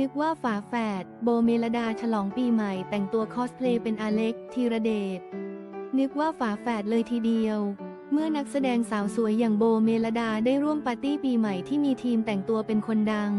นึกว่าฝาแฝด โบเมลดาฉลองปีใหม่แต่งตัวคอสเพลย์เป็นอเล็กธีระเดช นึกว่าฝาแฝดเลยทีเดียว เมื่อนักแสดงสาวสวยอย่างโบเมลดาได้ร่วมปาร์ตี้ปีใหม่ที่มีทีมแต่งตัวเป็นคนดัง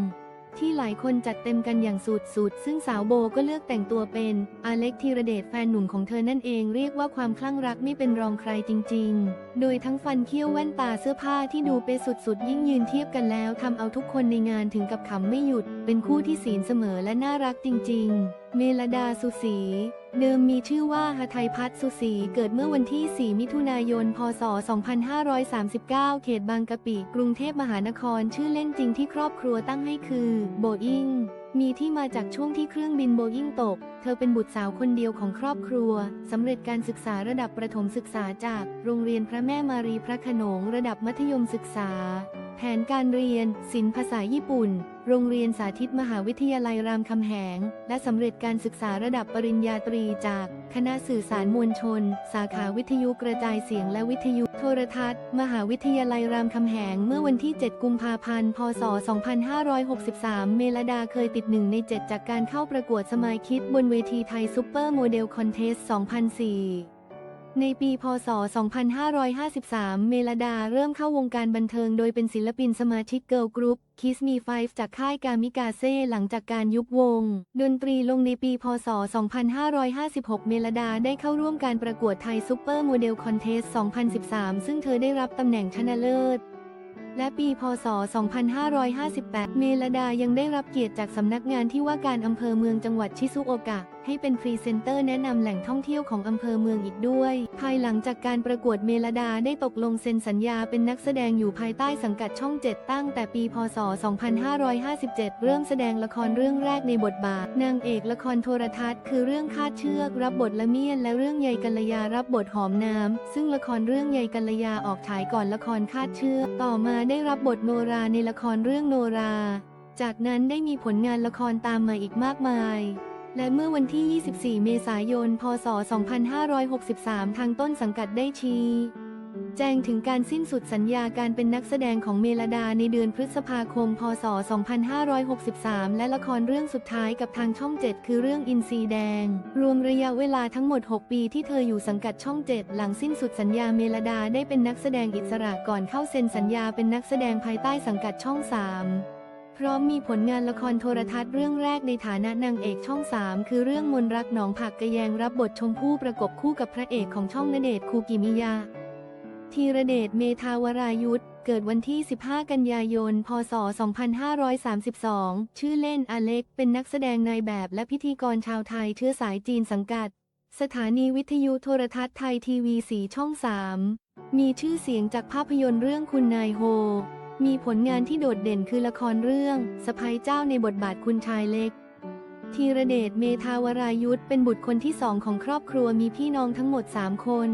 ที่หลายคนจัดเต็มกันอย่างสุดๆ ซึ่งสาวโบก็เลือกแต่งตัวเป็น อเล็กธีรเดชแฟนหนุ่มของเธอนั่นเองเรียกว่าความคลั่งรักไม่เป็นรองใครจริง ๆ โดยทั้งฟันเคี้ยวแว่นตาเสื้อผ้าที่ดูเปสุดๆ ยิ่งยืนเทียบกันแล้วทำเอาทุกคนในงานถึงกับขำไม่หยุด เป็นคู่ที่ศีลเสมอและน่ารักจริง ๆ เมลดาสุสี เดิมมีชื่อว่าหทัยพัฒน์สุสี เกิดเมื่อวันที่ 4 มิถุนายน พศ 2539 เขตบางกะปิ กรุงเทพมหานคร ชื่อเล่นจริงที่ครอบครัวตั้งให้คือ โบอิงมีที่มาจากช่วงที่เครื่องบินโบอิงตก เธอเป็นบุตรสาวคนเดียวของครอบครัว สำเร็จการศึกษาระดับประถมศึกษาจาก โรงเรียนพระแม่มารีพระขนงระดับมัธยมศึกษา แผนการเรียน ศิลป์ภาษาญี่ปุ่น โรงเรียนสาธิตมหาวิทยาลัยรามคำแหง และสำเร็จการศึกษาระดับปริญญาตรีจาก คณะสื่อสารมวลชน สาขาวิทยุกระจายเสียงและวิทยุโทรทัศน์ มหาวิทยาลัยรามคำแหง เมื่อวันที่ 7 กุมภาพันธ์ พศ 2563 เมลดาเคยติดหนึ่งใน 7 จากการเข้าประกวดสมายคิดบนเวทีไทยซุปเปอร์โมเดลคอนเทส 2004 ในปี พศ 2553 เมลดาเริ่มเข้าวงการบันเทิงโดยเป็นศิลปินสมาชิกเกิร์ลกรุ๊ป Kiss Me Five จากค่ายกามิกาเซ่หลังจากการยุบวง ดนตรีลงในปี พศ 2556 เมลดาได้เข้าร่วมการประกวดไทยซุปเปอร์โมเดลคอนเทส 2013 ซึ่งเธอได้รับตำแหน่งชนะเลิศและปี พศ 2558 เมลดายังได้รับเกียรติจากสำนักงานที่ว่าการอำเภอเมืองจังหวัดชิซุโอกะ ให้เป็นพรีเซนเตอร์แนะนำแหล่งท่องเที่ยวของอำเภอเมืองอีกด้วย ภายหลังจากการประกวดเมลดาได้ตกลงเซ็นสัญญาเป็นนักแสดงอยู่ภายใต้สังกัดช่อง7ตั้งแต่ปี พศ 2557 เริ่มแสดงละครเรื่องแรกในบทบาท นางเอกละครโทรทัศน์ คือเรื่องคาดเชือก รับบทละเมียนและเรื่องใยกัลยารับบทหอมน้ำ ซึ่งละครเรื่องใยกัลยาออกฉายก่อนละครคาดเชือก ต่อมาได้รับบทโนราในละครเรื่องโนรา จากนั้นได้มีผลงานละครตามมาอีกมากมาย และเมื่อวันที่ 24 เมษายน พศ 2563 ทางต้นสังกัดได้ชี้แจ้งถึงการสิ้นสุดสัญญาการเป็นนักแสดงของเมลดาในเดือนพฤษภาคม พศ 2563 และละครเรื่องสุดท้ายกับทางช่อง 7 คือเรื่องอินซีแดง รวมระยะเวลาทั้งหมด 6 ปีที่เธออยู่สังกัดช่อง 7 หลังสิ้นสุดสัญญาเมลดาได้เป็นนักแสดงอิสระก่อนเข้าเซ็นสัญญาเป็นนักแสดงภายใต้สังกัดช่อง 3 พร้อมมีผลงานละครโทรทัศน์เรื่องแรกในฐานะนางเอกช่อง 3 คือเรื่องมนรักหนองผักกระแยงรับบทชมพู่ประกบคู่กับพระเอกของช่องนเดชคูกิมิยาธีระเดชเมธาวรายุทธเกิดวันที่ 15 กันยายน พศ 2532 ชื่อเล่นอเล็ก เป็นนักแสดงนายแบบและพิธีกรชาวไทยเชื้อสายจีนสังกัด สถานีวิทยุโทรทัศน์ไทยทีวีสีช่อง 3 มีชื่อเสียงจากภาพยนตร์เรื่องคุณนายโฮ มีผลงานที่โดดเด่นคือละครเรื่องสะพ้ยเจ้าในบทบาทคุณชายเล็กธีรเดชเมธาวรายุทธเป็นบุตรคนที่สองของครอบครัวมีพี่น้องทั้งหมด 3 คน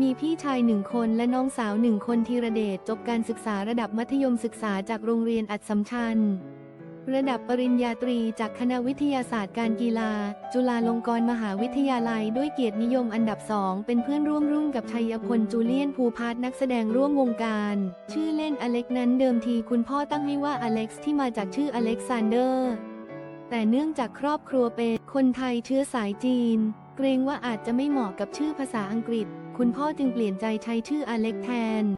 มีพี่ชายหนึ่งคนและน้องสาวหนึ่งคนธีรเดชจบการศึกษาระดับมัธยมศึกษาจากโรงเรียนอัดสำชัญ ระดับปริญญาตรีจากคณะวิทยาศาสตร์การกีฬา จุฬาลงกรณ์มหาวิทยาลัยด้วยเกียรตินิยมอันดับสองเป็นเพื่อนร่วมรุ่นกับชัยพลจูเลียนภูพาร์นักแสดงร่วมวงการ ชื่อเล่นอเล็กนั้นเดิมทีคุณพ่อตั้งให้ว่าอเล็กซ์ที่มาจากชื่ออเล็กซานเดอร์ แต่เนื่องจากครอบครัวเป็นคนไทยเชื้อสายจีน เกรงว่าอาจจะไม่เหมาะกับชื่อภาษาอังกฤษ คุณพ่อจึงเปลี่ยนใจใช้ชื่ออเล็กแทน